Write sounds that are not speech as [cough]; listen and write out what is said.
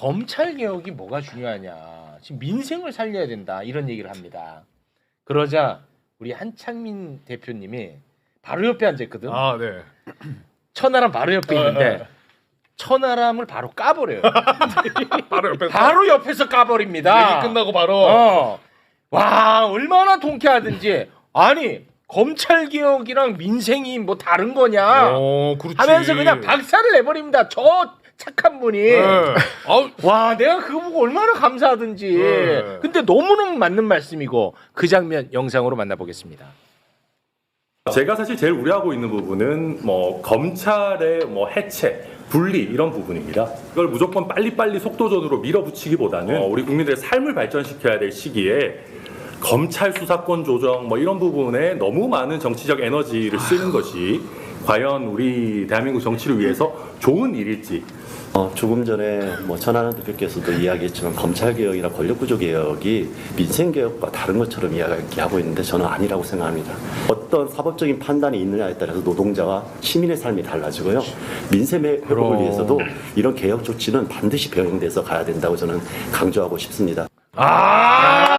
검찰 개혁이 뭐가 중요하냐. 지금 민생을 살려야 된다. 이런 얘기를 합니다. 그러자 우리 한창민 대표님이 바로 옆에 앉아 있거든. 아 네. 천하람 바로 옆에 있는데 천하람을 바로 까버려요. [laughs] 바로 옆에서 바로 옆에서 까버립니다. 얘기 끝나고 바로 어. 와 얼마나 통쾌하든지 아니 검찰 개혁이랑 민생이 뭐 다른 거냐 어 그렇지. 하면서 그냥 박살을 내버립니다. 저 착한 분이 네. [laughs] 아우 와 내가 그거 보고 얼마나 감사하든지. 네. 근데 너무너무 맞는 말씀이고 그 장면 영상으로 만나보겠습니다. 제가 사실 제일 우려하고 있는 부분은 뭐 검찰의 뭐 해체, 분리 이런 부분입니다. 이걸 무조건 빨리빨리 속도전으로 밀어붙이기보다는 어, 우리 국민들의 삶을 발전시켜야 될 시기에 검찰 수사권 조정 뭐 이런 부분에 너무 많은 정치적 에너지를 쓰는 것이 과연 우리 대한민국 정치를 위해서 좋은 일일지 어, 조금 전에 뭐 전하는 대표께서도 이야기했지만 검찰 개혁이나 권력구조 개혁이 민생 개혁과 다른 것처럼 이야기하고 있는데 저는 아니라고 생각합니다. 어떤 사법적인 판단이 있느냐에 따라서 노동자와 시민의 삶이 달라지고요. 민생 회복을 위해서도 이런 개혁 조치는 반드시 병행돼서 가야 된다고 저는 강조하고 싶습니다. 아